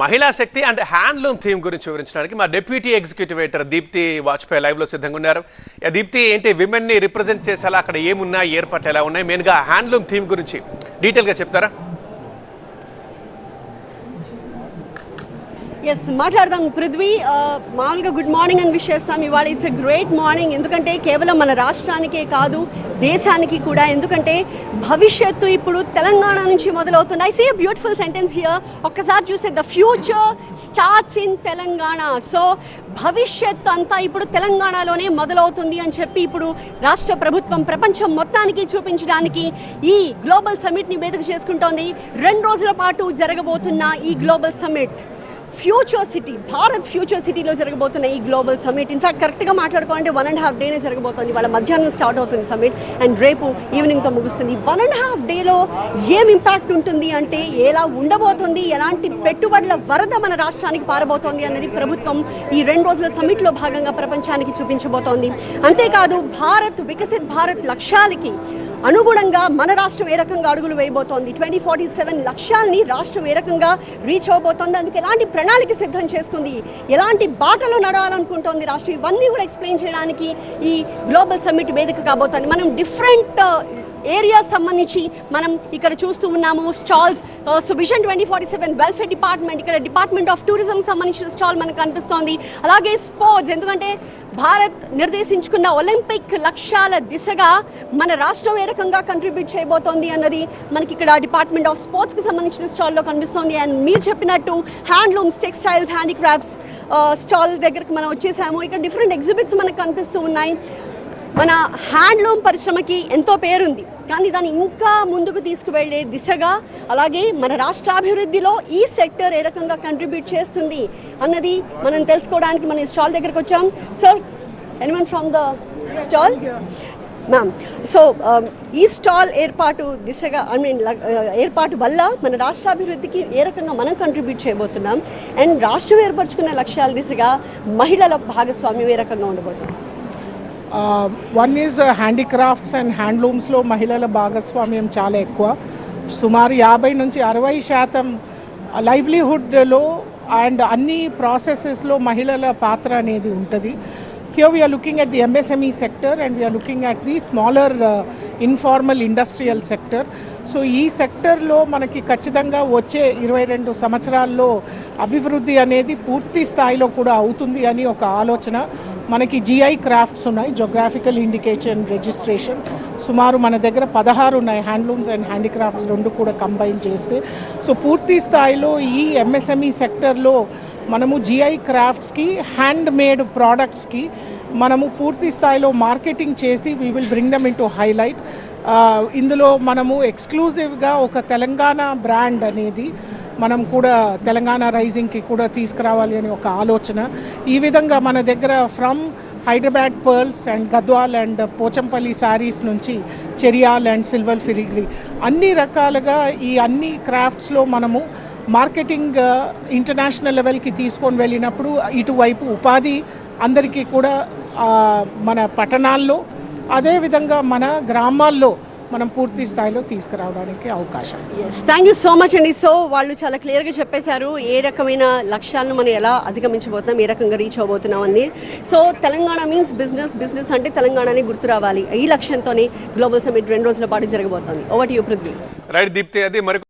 మహిళా శక్తి and handloom theme గురించి వివరించడానికి మా deputy executive editor Deepti Vajpayee లైవ్లో సిద్ధంగా ఉన్నారు. దీప్తి ఏంటి విమెన్ని రిప్రజెంట్ చేసేలా అక్కడ ఏమున్నాయి ఏర్పాట్లు ఎలా ఉన్నాయి? మెయిన్గా హ్యాండ్లూమ్ థీమ్ గురించి డీటెయిల్గా చెప్తారా? ఎస్ మాట్లాడదాం. పృథ్వీ మామూలుగా గుడ్ మార్నింగ్ అని విష్ చేస్తాం. ఇవాళ ఇట్స్ ఎ గ్రేట్ మార్నింగ్ ఎందుకంటే కేవలం మన రాష్ట్రానికే కాదు దేశానికి కూడా. ఎందుకంటే భవిష్యత్తు ఇప్పుడు తెలంగాణ నుంచి మొదలవుతుంది. I see beautiful sentence here ఒక్కసారి చూస్తే the future starts in Telangana. So భవిష్యత్తు అంతా ఇప్పుడు తెలంగాణలోనే మొదలవుతుంది అని చెప్పి ఇప్పుడు రాష్ట్ర ప్రభుత్వం ప్రపంచం మొత్తానికి చూపించడానికి ఈ గ్లోబల్ సమ్మిట్ని వేదిక చేసుకుంటోంది. రెండు రోజుల పాటు జరగబోతున్న ఈ global summit future city Bharat future సిటీలో జరగబోతున్న ఈ గ్లోబల్ సమ్మిట్ ఇన్ఫాక్ట్ కరెక్ట్గా మాట్లాడుకోవాలంటే వన్ అండ్ హాఫ్ డేనే జరగబోతుంది. వాళ్ళ మధ్యాహ్నం స్టార్ట్ అవుతుంది సమ్మిట్ అండ్ రేపు ఈవినింగ్తో ముగుస్తుంది. వన్ అండ్ హాఫ్ డేలో ఏం ఇంపాక్ట్ ఉంటుంది అంటే ఎలా ఉండబోతుంది ఎలాంటి పెట్టుబడుల వరద మన రాష్ట్రానికి పారబోతోంది అన్నది ప్రభుత్వం ఈ రెండు రోజుల సమ్మిట్లో భాగంగా ప్రపంచానికి చూపించబోతోంది. అంతేకాదు భారత్ వికసిత్ భారత్ లక్ష్యాలకి అనుగుణంగా మన రాష్ట్రం ఏ రకంగా అడుగులు వేయబోతోంది? ట్వంటీ ఫార్టీ సెవెన్ లక్ష్యాల్ని రాష్ట్రం ఏ రకంగా రీచ్ అవబోతోంది? అందుకు ఎలాంటి ప్రణాళిక సిద్ధం చేసుకుంది? ఎలాంటి బాటలో నడవాలనుకుంటోంది రాష్ట్రం? ఇవన్నీ కూడా ఎక్స్ప్లెయిన్ చేయడానికి ఈ గ్లోబల్ సమ్మిట్ వేదిక కాబోతోంది. మనం డిఫరెంట్ ఏరియాస్ సంబంధించి మనం ఇక్కడ చూస్తూ ఉన్నాము. Stalls so vision twenty forty seven welfare department ఇక్కడ డిపార్ట్మెంట్ ఆఫ్ టూరిజం సంబంధించిన స్టాల్ మనకు కనిపిస్తోంది. అలాగే స్పోర్ట్స్ ఎందుకంటే భారత్ నిర్దేశించుకున్న ఒలింపిక్ లక్ష్యాల దిశగా మన రాష్ట్రం ఏ రకంగా కంట్రిబ్యూట్ చేయబోతోంది అన్నది మనకి ఇక్కడ డిపార్ట్మెంట్ ఆఫ్ స్పోర్ట్స్కి సంబంధించిన స్టాల్లో కనిపిస్తోంది. అండ్ మీరు చెప్పినట్టు హ్యాండ్లూమ్స్ టెక్స్టైల్స్ హ్యాండీక్రాఫ్ట్స్ స్టాల్ దగ్గరకు మనం వచ్చేసాము. ఇక్కడ డిఫరెంట్ ఎగ్జిబిట్స్ మనకు కనిపిస్తూ ఉన్నాయి. మన హ్యాండ్లూమ్ పరిశ్రమకి ఎంతో పేరుంది. కానీ దాన్ని ఇంకా ముందుకు తీసుకువెళ్ళే దిశగా అలాగే మన రాష్ట్రాభివృద్ధిలో ఈ సెక్టర్ ఏ రకంగా కంట్రిబ్యూట్ చేస్తుంది అన్నది మనం తెలుసుకోవడానికి మన స్టాల్ దగ్గరకు వచ్చాం. Sir anyone from the stall ma'am so ఈ స్టాల్ ఏర్పాటు దిశగా ఐ మీన్ uh, ఏర్పాటు వల్ల మన రాష్ట్రాభివృద్ధికి ఏ రకంగా మనం కంట్రిబ్యూట్ చేయబోతున్నాం. అండ్ రాష్ట్రం ఏర్పరచుకున్న లక్ష్యాల దిశగా మహిళల భాగస్వామ్యం ఏ రకంగా ఉండబోతుంది? వన్ ఈజ్ హ్యాండీక్రాఫ్ట్స్ అండ్ హ్యాండ్లూమ్స్లో మహిళల భాగస్వామ్యం చాలా ఎక్కువ. సుమారు యాభై నుంచి అరవై శాతం లైవ్లీహుడ్లో అండ్ అన్ని ప్రాసెసెస్లో మహిళల పాత్ర అనేది ఉంటుంది. Here we are looking at the MSME sector and we are looking at the smaller informal industrial sector so ఈ సెక్టర్లో మనకి ఖచ్చితంగా వచ్చే ఇరవై రెండు సంవత్సరాల్లో అభివృద్ధి అనేది పూర్తి స్థాయిలో కూడా అవుతుంది అని ఒక ఆలోచన. మనకి జిఐ క్రాఫ్ట్స్ ఉన్నాయి జోగ్రాఫికల్ ఇండికేషన్ రిజిస్ట్రేషన్ సుమారు మన దగ్గర పదహారు ఉన్నాయి హ్యాండ్లూమ్స్ అండ్ హ్యాండీక్రాఫ్ట్స్ రెండు కూడా కంబైన్ చేస్తే. సో పూర్తి స్థాయిలో ఈ ఎంఎస్ఎంఈ సెక్టర్లో మనము జిఐ క్రాఫ్ట్స్కి హ్యాండ్ మేడ్ ప్రోడక్ట్స్కి మనము పూర్తి స్థాయిలో మార్కెటింగ్ చేసి we will bring them in to highlight ఇందులో మనము ఎక్స్క్లూజివ్గా ఒక తెలంగాణ బ్రాండ్ అనేది మనం కూడా తెలంగాణ రైజింగ్కి కూడా తీసుకురావాలి అని ఒక ఆలోచన. ఈ విధంగా మన దగ్గర from Hyderabad pearls and Gadwal and Pochampally saris నుంచి చెరియాల్ అండ్ సిల్వర్ ఫిరిగ్రీ అన్ని రకాలుగా ఈ అన్ని క్రాఫ్ట్స్లో మనము మార్కెటింగ్ ఇంటర్నేషనల్ లెవెల్కి తీసుకొని వెళ్ళినప్పుడు ఇటువైపు ఉపాధి అందరికీ కూడా మన పట్టణాల్లో అదేవిధంగా మన గ్రామాల్లో మనం పూర్తి స్థాయిలో తీసుకురావడానికి అవకాశం. థ్యాంక్ యూ సో మచ్ అండి సో వాళ్ళు చాలా క్లియర్గా చెప్పేశారు ఏ రకమైన లక్ష్యాలను మనం ఎలా అధిగమించబోతున్నాం ఏ రకంగా రీచ్ అవబోతున్నాం అని. So Telangana means business business అంటే తెలంగాణనే గుర్తు రావాలి. ఈ లక్ష్యంతోనే గ్లోబల్ సమిట్ రెండు రోజుల పాటు జరగబోతోంది. Over to you Prithvi right Deepti అది మరి